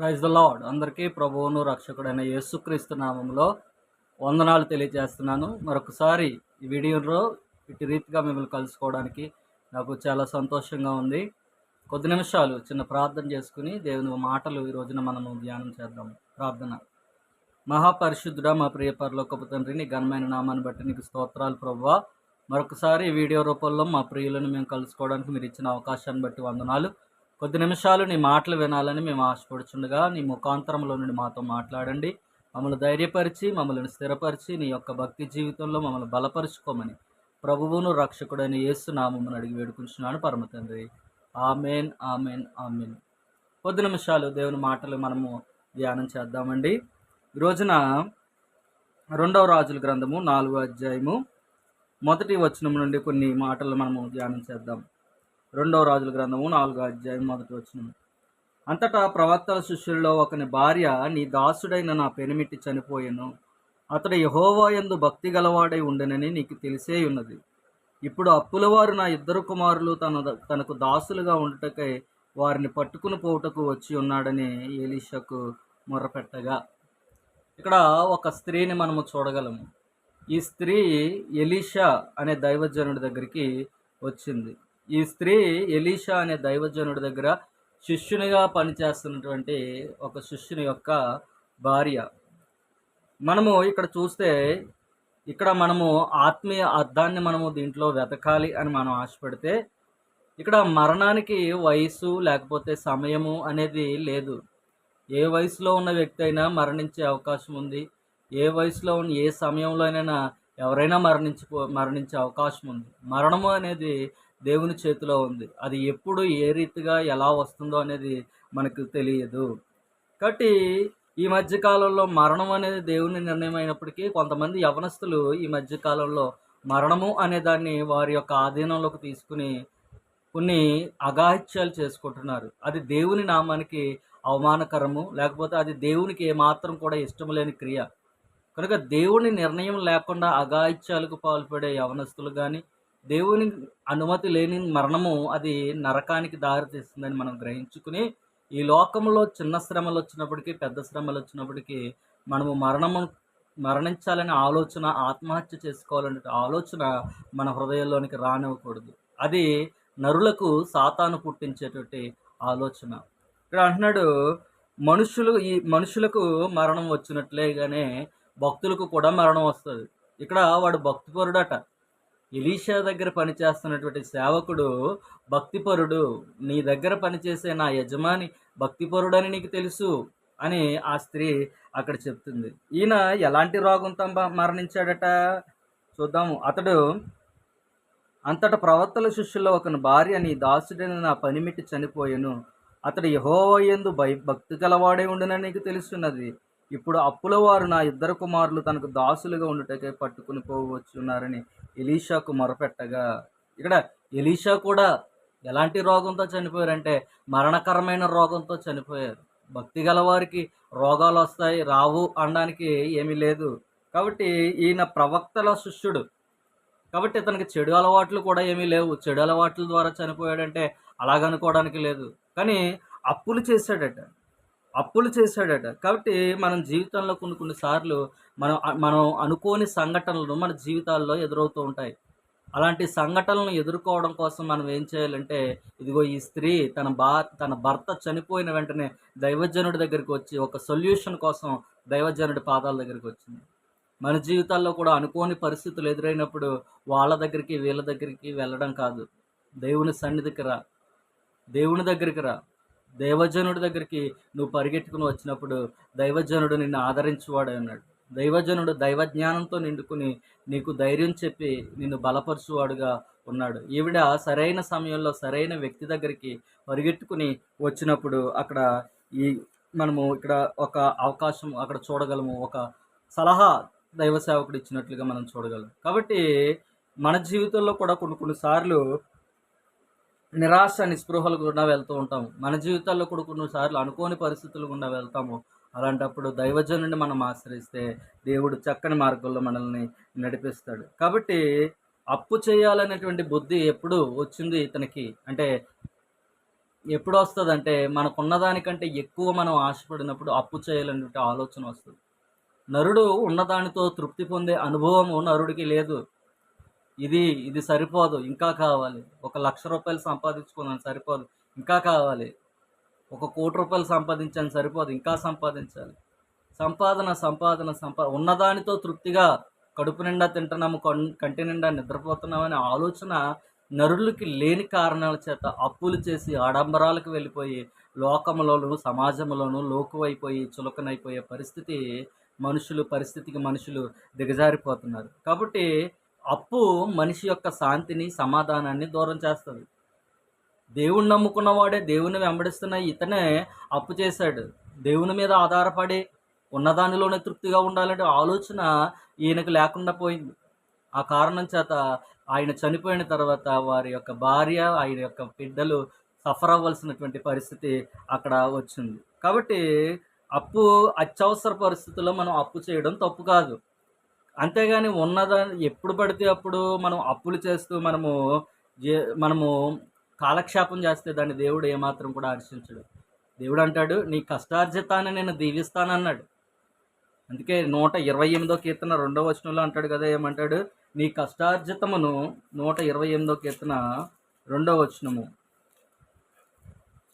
Praise the lord అందరికీ ప్రభువును రక్షకుడైన యేసుక్రీస్తు నామంలో వందనాలు తెలియజేస్తున్నాను. మరొకసారి ఈ వీడియోలో ఇటు రీతిగా మిమ్మల్ని కలుసుకోవడానికి నాకు చాలా సంతోషంగా ఉంది. కొద్ది నిమిషాలు చిన్న ప్రార్థన చేసుకుని దేవుని మాటలు ఈ రోజున మనము ధ్యానం చేద్దాం. ప్రార్థన. మహాపరిశుద్ధుడా మా ప్రియ పరలోకపు తండ్రి నీ ఘనమైన నామాన్ని బట్టి నీకు స్తోత్రాలు ప్రభువా. మరొకసారి వీడియో రూపంలో మా ప్రియులను మేము కలుసుకోవడానికి మీరు ఇచ్చిన అవకాశాన్ని బట్టి వందనాలు. కొద్ది నిమిషాలు నీ మాటలు వినాలని మేము ఆశపడుచుండగా నీ ముఖాంతరంలో నుండి మాతో మాట్లాడండి. మమ్మల్ని ధైర్యపరిచి మమ్మల్ని స్థిరపరిచి నీ యొక్క భక్తి జీవితంలో మమ్మల్ని బలపరుచుకోమని ప్రభువును రక్షకుడైన యేసు నామమ్మని అడిగి వేడుకుంటున్నాను పరమ తండ్రి. Amen amen amen. కొద్ది నిమిషాలు దేవుని మాటలు మనము ధ్యానం చేద్దామండి. ఈ రోజున రెండవ రాజుల గ్రంథము నాలుగో అధ్యాయము మొదటి వచనం నుండి కొన్ని మాటలు మనము ధ్యానం చేద్దాం. రెండవ రాజుల గ్రంథము నాలుగో అధ్యాయం మొదటి వచ్చిన అంతటా ప్రవక్తల శిష్యుల్లో ఒకని భార్య నీ దాసుడైన నా పెనిమిటి చనిపోయాను. అతడు యహోవాయందు భక్తి గలవాడై ఉండనని నీకు తెలిసే ఉన్నది. ఇప్పుడు అప్పులవారు నా ఇద్దరు కుమారులు తన తనకు దాసులుగా ఉండటకై వారిని పట్టుకుని పోవుటకు వచ్చి ఉన్నాడని ఏలీషకు మొర్రపెట్టగా. ఇక్కడ ఒక స్త్రీని మనము చూడగలము. ఈ స్త్రీ ఎలీషా అనే దైవజనుడి దగ్గరికి వచ్చింది. ఈ స్త్రీ ఎలీషా అనే దైవజనుడి దగ్గర శిష్యునిగా పనిచేస్తున్నటువంటి ఒక శిష్యుని యొక్క భార్య. మనము ఇక్కడ చూస్తే ఇక్కడ మనము ఆత్మీయ అర్థాన్ని మనము దీంట్లో వెతకాలి అని మనం ఆశపడితే ఇక్కడ మరణానికి వయసు లేకపోతే సమయము అనేది లేదు. ఏ వయసులో ఉన్న వ్యక్తి అయినా మరణించే అవకాశం ఉంది. ఏ వయసులో ఉన్న ఏ సమయంలోనైనా ఎవరైనా మరణించిపో మరణించే అవకాశం ఉంది. మరణము అనేది దేవుని చేతిలో ఉంది. అది ఎప్పుడు ఏ రీతిగా ఎలా వస్తుందో అనేది మనకు తెలియదు. కాబట్టి ఈ మధ్యకాలంలో మరణం అనేది దేవుని నిర్ణయం అయినప్పటికీ కొంతమంది యవనస్తులు ఈ మధ్యకాలంలో మరణము అనే దాన్ని వారి యొక్క ఆధీనంలోకి తీసుకుని కొన్ని అగాహిత్యాలు చేసుకుంటున్నారు. అది దేవుని నామానికి అవమానకరము లేకపోతే అది దేవునికి ఏమాత్రం కూడా ఇష్టం లేని క్రియ. కనుక దేవుని నిర్ణయం లేకుండా అగాయిత్యాలకు పాల్పడే యవనస్తులు కానీ దేవుని అనుమతి లేని మరణము అది నరకానికి దారితీస్తుందని మనం గ్రహించుకుని ఈ లోకంలో చిన్న శ్రమలు వచ్చినప్పటికీ పెద్ద శ్రమలు వచ్చినప్పటికీ మనము మరణము మరణించాలనే ఆలోచన ఆత్మహత్య చేసుకోవాలనే ఆలోచన మన హృదయంలోనికి రానివ్వకూడదు. అది నరులకు సాతాను పుట్టించేటువంటి ఆలోచన. ఇక్కడ అంటున్నాడు మనుషులు ఈ మనుషులకు మరణం వచ్చినట్లేగానే భక్తులకు కూడా మరణం వస్తుంది. ఇక్కడ వాడు భక్తిపరుడట. ఇలీషా దగ్గర పనిచేస్తున్నటువంటి సేవకుడు భక్తిపరుడు నీ దగ్గర పనిచేసే నా యజమాని భక్తిపరుడని నీకు తెలుసు అని ఆ స్త్రీ అక్కడ చెప్తుంది. ఈయన ఎలాంటి రోగంతో మరణించాడట? చూద్దాము. అతడు అంతట ప్రవర్తల శిష్యుల్లో ఒకని భార్య నీ దాసుడైన నా పనిమిటి చనిపోయాను. అతడు యహోవయందు భయ భక్తి గలవాడే ఉండునని నీకు తెలుస్తున్నది ఇప్పుడు అప్పుల వారు నా ఇద్దరు కుమారులు తనకు దాసులుగా ఉండుటకే పట్టుకుని పోవచ్చున్నారని ఎలీషాకు మొరపెట్టగా ఇక్కడ ఎలీషా కూడా ఎలాంటి రోగంతో చనిపోయారంటే మరణకరమైన రోగంతో చనిపోయారు. భక్తి గలవారికి రోగాలు వస్తాయి రావు అనడానికి ఏమీ లేదు. కాబట్టి ఈయన ప్రవక్తల శిష్యుడు. కాబట్టి ఇతనికి చెడు అలవాట్లు కూడా ఏమీ లేవు. చెడు అలవాట్ల ద్వారా చనిపోయాడంటే అలాగనుకోవడానికి లేదు. కానీ అప్పులు చేశాడట. అప్పులు చేశాడట. కాబట్టి మనం జీవితంలో కొన్ని కొన్నిసార్లు మనం మనం అనుకోని సంఘటనలు మన జీవితాల్లో ఎదురవుతూ ఉంటాయి. అలాంటి సంఘటనలను ఎదుర్కోవడం కోసం మనం ఏం చేయాలంటే ఇదిగో ఈ స్త్రీ తన బా తన భర్త చనిపోయిన వెంటనే దైవజనుడి దగ్గరికి వచ్చి ఒక సొల్యూషన్ కోసం దైవజనుడి పాదాల దగ్గరికి వచ్చింది. మన జీవితాల్లో కూడా అనుకోని పరిస్థితులు ఎదురైనప్పుడు వాళ్ళ దగ్గరికి వీళ్ళ దగ్గరికి వెళ్ళడం కాదు. దేవుని సన్నిధికి రా. దేవుని దగ్గరికి రా. దైవజనుడి దగ్గరికి నువ్వు పరిగెట్టుకుని వచ్చినప్పుడు దైవజనుడు నిన్ను ఆదరించువాడు అన్నాడు దైవజనుడు దైవజ్ఞానంతో నిండుకుని నీకు ధైర్యం చెప్పి నిన్ను బలపరుచువాడుగా ఉన్నాడు. ఈవిడ సరైన సమయంలో సరైన వ్యక్తి దగ్గరికి పరిగెట్టుకుని వచ్చినప్పుడు అక్కడ ఈ మనము ఇక్కడ ఒక అవకాశం అక్కడ చూడగలము. ఒక సలహా దైవ సేవకుడు ఇచ్చినట్లుగా మనం చూడగలం. కాబట్టి మన జీవితంలో కూడా కొన్ని కొన్నిసార్లు నిరాశ నిస్పృహలు గుండా వెళ్తూ ఉంటాము. మన జీవితాల్లో కూడా కొన్నిసార్లు అనుకోని పరిస్థితులు గుండా వెళ్తాము. అలాంటప్పుడు దైవజనుడిని మనం ఆశ్రయిస్తే దేవుడు చక్కని మార్గంలో మనల్ని నడిపిస్తాడు. కాబట్టి అప్పు చేయాలనేటువంటి బుద్ధి ఎప్పుడు వచ్చింది ఇతనికి. అంటే ఎప్పుడు వస్తుంది అంటే మనకున్న దానికంటే ఎక్కువ మనం ఆశపడినప్పుడు అప్పు చేయాలనేటువంటి ఆలోచన వస్తుంది. నరుడు ఉన్నదానితో తృప్తి పొందే అనుభవము నరుడికి లేదు. ఇది ఇది సరిపోదు ఇంకా కావాలి. ఒక లక్ష రూపాయలు సంపాదించుకున్నాను సరిపోదు ఇంకా కావాలి. ఒక కోటి రూపాయలు సంపాదించాను సరిపోదు ఇంకా సంపాదించాలి. సంపాదన సంపాదన సంపా ఉన్నదానితో తృప్తిగా కడుపు నిండా తింటున్నాము కంటి నిండా నిద్రపోతున్నామనే ఆలోచన నరులకి లేని కారణాల చేత అప్పులు చేసి ఆడంబరాలకు వెళ్ళిపోయి లోకములోను సమాజంలోను లోకువైపోయి చులకనైపోయే పరిస్థితి మనుషులు పరిస్థితికి మనుషులు దిగజారిపోతున్నారు. కాబట్టి అప్పు మనిషి యొక్క శాంతిని సమాధానాన్ని దూరం చేస్తుంది. దేవుణ్ణి నమ్ముకున్నవాడే దేవుని వెంబడిస్తున్న ఇతనే అప్పు చేశాడు. దేవుని మీద ఆధారపడి ఉన్నదానిలోనే తృప్తిగా ఉండాలంటే ఆలోచన ఈయనకు లేకుండా పోయింది. ఆ కారణం చేత ఆయన చనిపోయిన తర్వాత వారి యొక్క భార్య ఆయన యొక్క బిడ్డలు సఫర్ అవ్వాల్సినటువంటి పరిస్థితి అక్కడ వచ్చింది. కాబట్టి అప్పు అత్యవసర పరిస్థితుల్లో మనం అప్పు చేయడం తప్పు కాదు. అంతేగాని ఉన్నదాన్ని ఎప్పుడు పడితే అప్పుడు మనం అప్పులు చేస్తూ మనము మనము కాలక్షేపం చేస్తే దాన్ని దేవుడు ఏమాత్రం కూడా హర్షించడు. దేవుడు అంటాడు నీ కష్టార్జితాన్ని నేను దీవిస్తానన్నాడు. అందుకే నూట ఇరవై ఎనిమిదో కీర్తన రెండో వచనంలో అంటాడు కదా ఏమంటాడు? నీ కష్టార్జితమును నూట ఇరవై ఎనిమిదో కీర్తన రెండో వచనము.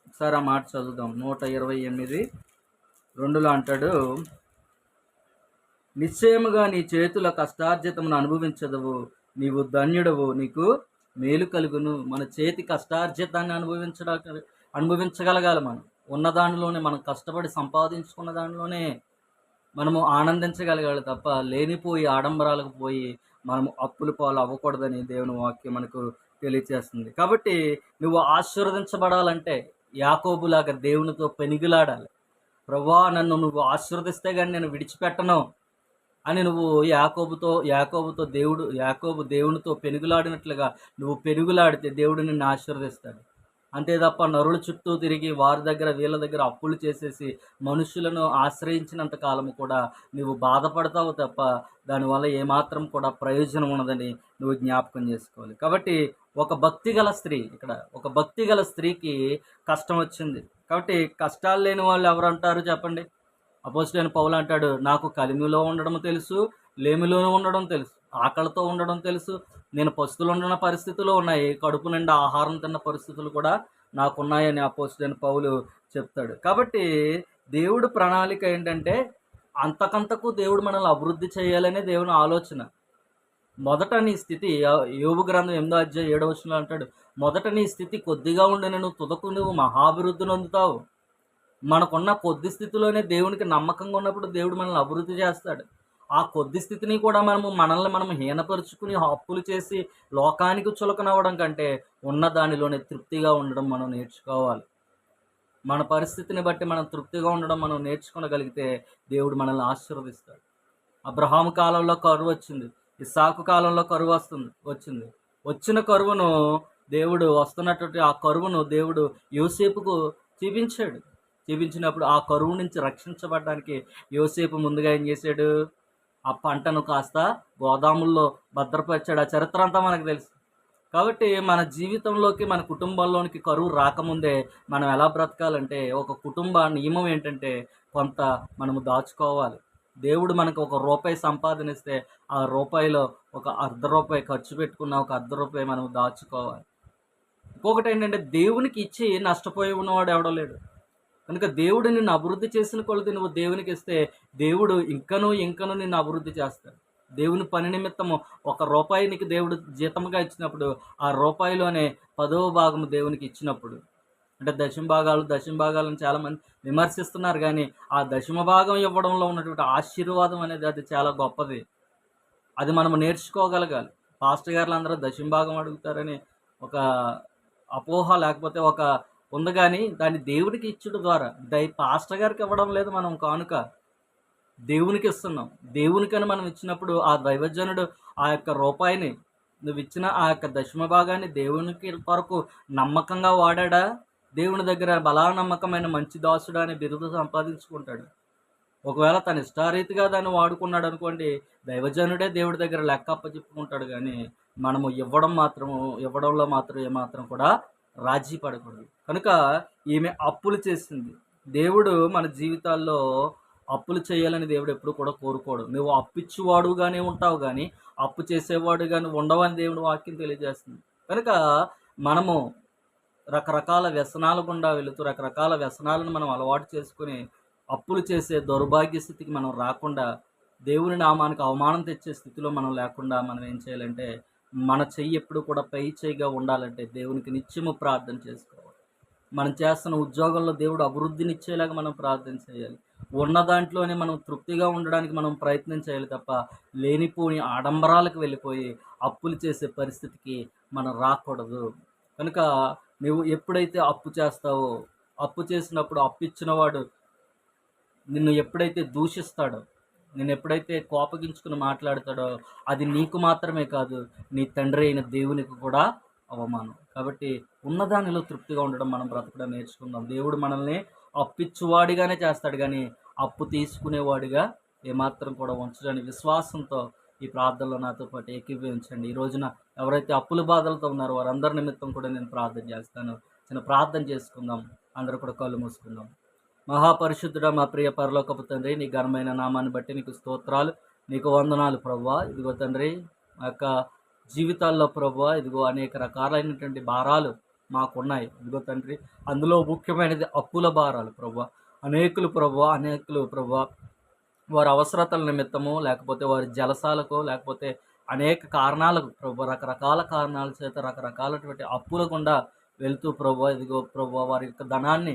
ఒకసారి ఆ మాట చదువుదాం. నూట ఇరవై ఎనిమిది రెండులో అంటాడు నిశ్చయముగా నీ చేతుల కష్టార్జితమును అనుభవించదవు. నీవు ధన్యుడవు. నీకు మేలు కలుగును. మన చేతి కష్టార్జితాన్ని అనుభవించడా అనుభవించగలగాలి మనం. ఉన్న దానిలోనే మనం కష్టపడి సంపాదించుకున్న దానిలోనే మనము ఆనందించగలగాలి తప్ప లేనిపోయి ఆడంబరాలకు పోయి మనము అప్పుల పాలు అవ్వకూడదని దేవుని వాక్యం మనకు తెలియచేస్తుంది. కాబట్టి నువ్వు ఆశీర్వదించబడాలంటే యాకోబులాగా దేవునితో పెనిగిలాడాలి. ప్రభా నన్ను నువ్వు ఆశీర్వదిస్తే కానీ నేను విడిచిపెట్టను. అని నువ్వు యాకోబుతో యాకోబుతో దేవుడు యాకోబు దేవునితో పెనుగులాడినట్లుగా నువ్వు పెనుగులాడితే దేవుడు నిన్ను ఆశీర్వదిస్తాడు. అంతే తప్ప నరుల చుట్టూ తిరిగి వారి దగ్గర వీళ్ళ దగ్గర అప్పులు చేసేసి మనుషులను ఆశ్రయించినంత కాలం కూడా నువ్వు బాధపడతావు తప్ప దానివల్ల ఏమాత్రం కూడా ప్రయోజనం ఉన్నదని నువ్వు జ్ఞాపకం చేసుకోవాలి. కాబట్టి ఒక భక్తి గల స్త్రీ ఇక్కడ ఒక భక్తి గల స్త్రీకి కష్టం వచ్చింది. కాబట్టి కష్టాలు లేని వాళ్ళు ఎవరు అంటారు చెప్పండి? అపోజిట్ పౌలు అంటాడు నాకు కలిమిలో ఉండడం తెలుసు లేమిలో ఉండడం తెలుసు ఆకలితో ఉండడం తెలుసు నేను పస్తులు ఉండన పరిస్థితులు ఉన్నాయి కడుపు నిండా ఆహారం తిన్న పరిస్థితులు కూడా నాకున్నాయని అపోజిట్ పౌలు చెప్తాడు. కాబట్టి దేవుడు ప్రణాళిక ఏంటంటే అంతకంతకు దేవుడు మనల్ని అభివృద్ధి చేయాలనే దేవుని ఆలోచన. మొదట నీ స్థితి యోగు గ్రంథం ఎనిమిదో అధ్యాయం ఏడవ అంటాడు మొదట నీ స్థితి కొద్దిగా ఉండి నువ్వు తుదకు నువ్వు మహాభివృద్ధిని అందుతావు మనకున్న కొద్ది స్థితిలోనే దేవునికి నమ్మకంగా ఉన్నప్పుడు దేవుడు మనల్ని అభివృద్ధి చేస్తాడు. ఆ కొద్ది స్థితిని కూడా మనము మనల్ని మనం హీనపరుచుకుని అప్పులు చేసి లోకానికి చులకనవ్వడం కంటే ఉన్న దానిలోనే తృప్తిగా ఉండడం మనం నేర్చుకోవాలి. మన పరిస్థితిని బట్టి మనం తృప్తిగా ఉండడం మనం నేర్చుకోగలిగితే దేవుడు మనల్ని ఆశీర్వదిస్తాడు. అబ్రహాము కాలంలో కరువు వచ్చింది. ఇసాకు కాలంలో కరువు వస్తుంది వచ్చింది. వచ్చిన కరువును దేవుడు వస్తున్నటువంటి ఆ కరువును దేవుడు యూసేపుకు చూపించాడు. చూపించినప్పుడు ఆ కరువు నుంచి రక్షించబడడానికి యోసేపు ముందుగా ఏం చేశాడు? ఆ పంటను కాస్త గోదాముల్లో భద్రపరిచాడు. ఆ చరిత్ర అంతా మనకు తెలుసు. కాబట్టి మన జీవితంలోకి మన కుటుంబంలోనికి కరువు రాకముందే మనం ఎలా బ్రతకాలంటే ఒక కుటుంబ నియమం ఏంటంటే కొంత మనము దాచుకోవాలి. దేవుడు మనకు ఒక రూపాయి సంపాదనిస్తే ఆ రూపాయిలో ఒక అర్ధ రూపాయి ఖర్చు పెట్టుకున్న ఒక అర్ధ రూపాయి మనం దాచుకోవాలి. ఇంకొకటి ఏంటంటే దేవునికి ఇచ్చి నష్టపోయి ఉన్నవాడు ఎవడో లేడు. కనుక దేవుడు నిన్ను అభివృద్ధి చేసిన కొలది నువ్వు దేవునికి ఇస్తే దేవుడు ఇంకనూ ఇంకనూ నిన్ను అభివృద్ధి చేస్తాడు. దేవుని పని నిమిత్తము ఒక రూపాయి నీకు దేవుడు జీతముగా ఇచ్చినప్పుడు ఆ రూపాయిలోనే పదవ భాగము దేవునికి ఇచ్చినప్పుడు. అంటే దశమ భాగాలు దశమ భాగాలను చాలామంది విమర్శిస్తున్నారు కానీ ఆ దశమ భాగం ఇవ్వడంలో ఉన్నటువంటి ఆశీర్వాదం అనేది అది చాలా గొప్పది. అది మనం నేర్చుకోగలగాలి. పాస్టర్ గారులు అందరూ దశమ భాగం అడుగుతారని ఒక అపోహ లేకపోతే ఒక ఉంది కానీ దాన్ని దేవుడికి ఇచ్చుడు ద్వారా దై పాస్టర్ గారికి ఇవ్వడం లేదు మనం కానుక. దేవునికి ఇస్తున్నాం. దేవునికని మనం ఇచ్చినప్పుడు ఆ దైవజనుడు ఆ యొక్క రూపాయిని నువ్వు ఇచ్చిన ఆ యొక్క దశమ భాగాన్ని దేవునికి కొరకు నమ్మకంగా వాడాడా? దేవుని దగ్గర బలా నమ్మకమైన మంచి దాసుడు అనే బిరుదు సంపాదించుకుంటాడు. ఒకవేళ తన ఇష్టారీతిగా దాన్ని వాడుకున్నాడు అనుకోండి దైవజనుడే దేవుడి దగ్గర లెక్క అప్పచెప్పుకుంటాడు. కానీ మనము ఇవ్వడం మాత్రము ఇవ్వడంలో మాత్రం ఏమాత్రం కూడా రాజీ పడకూడదు. కనుక ఈమె అప్పులు చేసింది. దేవుడు మన జీవితాల్లో అప్పులు చేయాలని దేవుడు ఎప్పుడు కూడా కోరుకోడు. నువ్వు అప్పిచ్చువాడుగానే ఉంటావు కానీ అప్పు చేసేవాడు కానీ ఉండవని దేవుడు వాక్యం తెలియజేస్తుంది. కనుక మనము రకరకాల వ్యసనాల గుండా వెళుతూ రకరకాల వ్యసనాలను మనం అలవాటు చేసుకుని అప్పులు చేసే దౌర్భాగ్య స్థితికి మనం రాకుండా దేవుని నామానికి అవమానం తెచ్చే స్థితిలో మనం లేకుండా మనం ఏం చేయాలంటే మన చెయ్యి ఎప్పుడు కూడా పై చేయిగా ఉండాలంటే దేవునికి నిత్యము ప్రార్థన చేసుకోవాలి. మనం చేస్తున్న ఉద్యోగంలో దేవుడు అభివృద్ధినిచ్చేలాగా మనం ప్రార్థన చేయాలి. ఉన్న దాంట్లోనే మనం తృప్తిగా ఉండడానికి మనం ప్రయత్నం చేయాలి తప్ప లేనిపోని ఆడంబరాలకు వెళ్ళిపోయి అప్పులు చేసే పరిస్థితికి మనం రాకూడదు. కనుక నువ్వు ఎప్పుడైతే అప్పు చేస్తావో అప్పు చేసినప్పుడు అప్పు ఇచ్చినవాడు నిన్ను ఎప్పుడైతే దూషిస్తాడో నేను ఎప్పుడైతే కోపగించుకుని మాట్లాడతాడో అది నీకు మాత్రమే కాదు నీ తండ్రి అయిన దేవునికి కూడా అవమానం. కాబట్టి ఉన్నదానిలో తృప్తిగా ఉండడం మనం బ్రతకడం నేర్చుకుందాం. దేవుడు మనల్ని అప్పిచ్చువాడిగానే చేస్తాడు కానీ అప్పు తీసుకునేవాడిగా ఏమాత్రం కూడా ఉంచడని విశ్వాసంతో ఈ ప్రార్థనలో నాతో పాటు ఏకీభవించండి. ఈ రోజున ఎవరైతే అప్పుల బాధలతో ఉన్నారో వారందరి నిమిత్తం కూడా నేను ప్రార్థన చేస్తాను. చిన్న ప్రార్థన చేసుకుందాం. అందరూ కూడా కళ్ళు మూసుకుందాం. మహాపరిశుద్ధుడ మా ప్రియ పరలోకపు తండ్రి నీ ఘనమైన నామాన్ని బట్టి నీకు స్తోత్రాలు నీకు వందనాలు ప్రభా ఇదిగో తండ్రి మా యొక్క జీవితాల్లో ప్రభా ఇదిగో అనేక రకాలైనటువంటి భారాలు మాకున్నాయి. ఇదిగో తండ్రి అందులో ముఖ్యమైనది అప్పుల భారాలు ప్రభా అనేకులు ప్రభా అనేకులు ప్రభా వారి అవసరతల నిమిత్తము లేకపోతే వారి జలసాలకు లేకపోతే అనేక కారణాలకు ప్రభు రకరకాల కారణాల చేత రకరకాలటువంటి అప్పుల గుండా వెళ్తూ ప్రభు ఇదిగో ప్రభు వారి యొక్క ధనాన్ని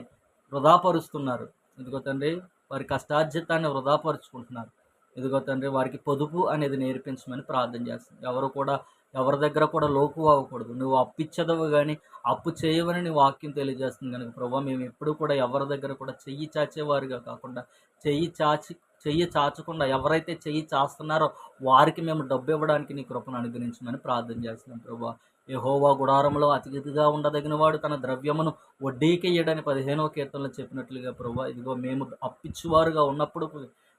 వృధాపరుస్తున్నారు. ఇదిగో తండ్రి వారి కష్టార్జితాన్ని వృధాపరుచుకుంటున్నారు. ఇదిగో తండ్రి వారికి పొదుపు అనేది నేర్పించమని ప్రార్థన చేస్తుంది ఎవరు కూడా ఎవరి దగ్గర కూడా లోకు అవ్వకూడదు. నువ్వు అప్పిచ్చదవు కానీ అప్పు చేయవని నీ వాక్యం తెలియజేస్తుంది కనుక ప్రభావ మేము ఎప్పుడు కూడా ఎవరి దగ్గర కూడా చెయ్యి చాచేవారుగా కాకుండా చెయ్యి చాచి చెయ్యి చాచకుండా ఎవరైతే చెయ్యి చాస్తున్నారో వారికి మేము డబ్బు ఇవ్వడానికి నీ కృపను అనుగ్రహించమని ప్రార్థన చేస్తున్నాం ప్రభా. యహోవా గుడారంలో అతిథిగా ఉండదగిన వాడు తన ద్రవ్యమును వడ్డీకి ఇయ్యడని పదిహేనవ కీర్తనలో చెప్పినట్లుగా ప్రభా ఇదిగో మేము అప్పిచ్చువారుగా ఉన్నప్పుడు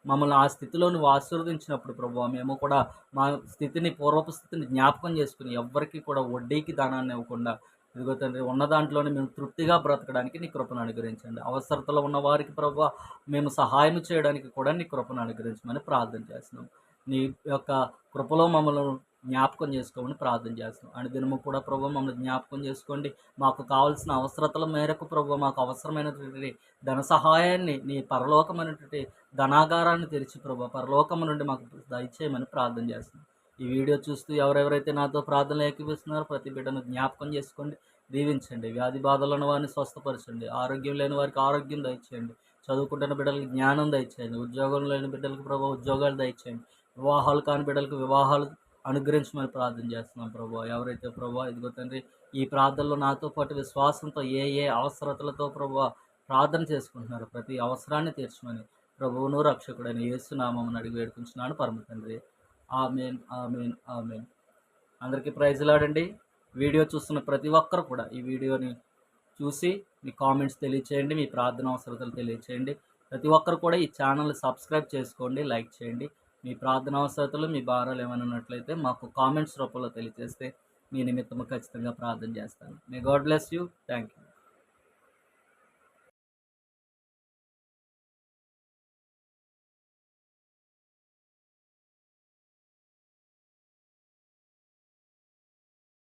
మమ్మల్ని ఆ స్థితిలో నువ్వు ఆశీర్వదించినప్పుడు ప్రభు మేము కూడా మా స్థితిని పూర్వపు స్థితిని జ్ఞాపకం చేసుకుని ఎవ్వరికి కూడా వడ్డీకి దానాన్ని ఇవ్వకుండా ఇదిగో తండ్రి ఉన్న దాంట్లోనే మేము తృప్తిగా బ్రతకడానికి నీ కృపను అనుగ్రహించండి. అవసరతలో ఉన్న వారికి ప్రభు మేము సహాయం చేయడానికి కూడా నీ కృపను అనుగ్రహించమని ప్రార్థన చేస్తున్నాం. నీ యొక్క కృపలో మమ్మల్ని జ్ఞాపకం చేసుకోమని ప్రార్థన చేస్తున్నాం అండ్ దినము కూడా ప్రభు మమ్మల్ని జ్ఞాపకం చేసుకోండి. మాకు కావాల్సిన అవసరతల మేరకు ప్రభు మాకు అవసరమైనటువంటి ధన సహాయాన్ని నీ పరలోకమైనటువంటి ధనాగారాన్ని తెరిచి ప్రభు పరలోకము నుండి మాకు దయచేయమని ప్రార్థన చేస్తున్నాం ఈ వీడియో చూస్తూ ఎవరెవరైతే నాతో ప్రార్థనలు ఏకీపిస్తున్నారో ప్రతి బిడ్డను జ్ఞాపకం చేసుకోండి. దీవించండి. వ్యాధి బాధలు ఉన్న వారిని స్వస్థపరచండి. ఆరోగ్యం లేని వారికి ఆరోగ్యం దయచేయండి. చదువుకుంటున్న బిడ్డలకి జ్ఞానం దయచేయండి. ఉద్యోగం లేని బిడ్డలకు ప్రభావ ఉద్యోగాలు దయచేయండి. వివాహాలు కాని బిడ్డలకు వివాహాలు అనుగ్రహించమని ప్రార్థన చేస్తున్నాం ప్రభు. ఎవరైతే ప్రభు ఇదిగో తండ్రి ఈ ప్రార్థనలో నాతో పాటు విశ్వాసంతో ఏ ఏ అవసరతలతో ప్రభా ప్రార్థన చేసుకుంటున్నారు ప్రతి అవసరాన్ని తీర్చమని ప్రభువును రక్షకుడైన యేసునామని అడిగి వేడుకుంటున్నాను పరమ తండ్రి. Amen amen amen. అందరికీ ప్రైజ్లాడండి వీడియో చూస్తున్న ప్రతి ఒక్కరు కూడా ఈ వీడియోని చూసి మీ కామెంట్స్ తెలియచేయండి మీ ప్రార్థన అవసరతలు తెలియచేయండి. ప్రతి ఒక్కరు కూడా ఈ ఛానల్ సబ్స్క్రైబ్ చేసుకోండి లైక్ చేయండి. మీ ప్రార్థన అవసరతలు మీ భారాలు ఏమైనా ఉన్నట్లయితే మాకు కామెంట్స్ రూపంలో తెలియజేస్తే మీ నిమిత్తము ఖచ్చితంగా ప్రార్థన చేస్తాను. May God bless you thank you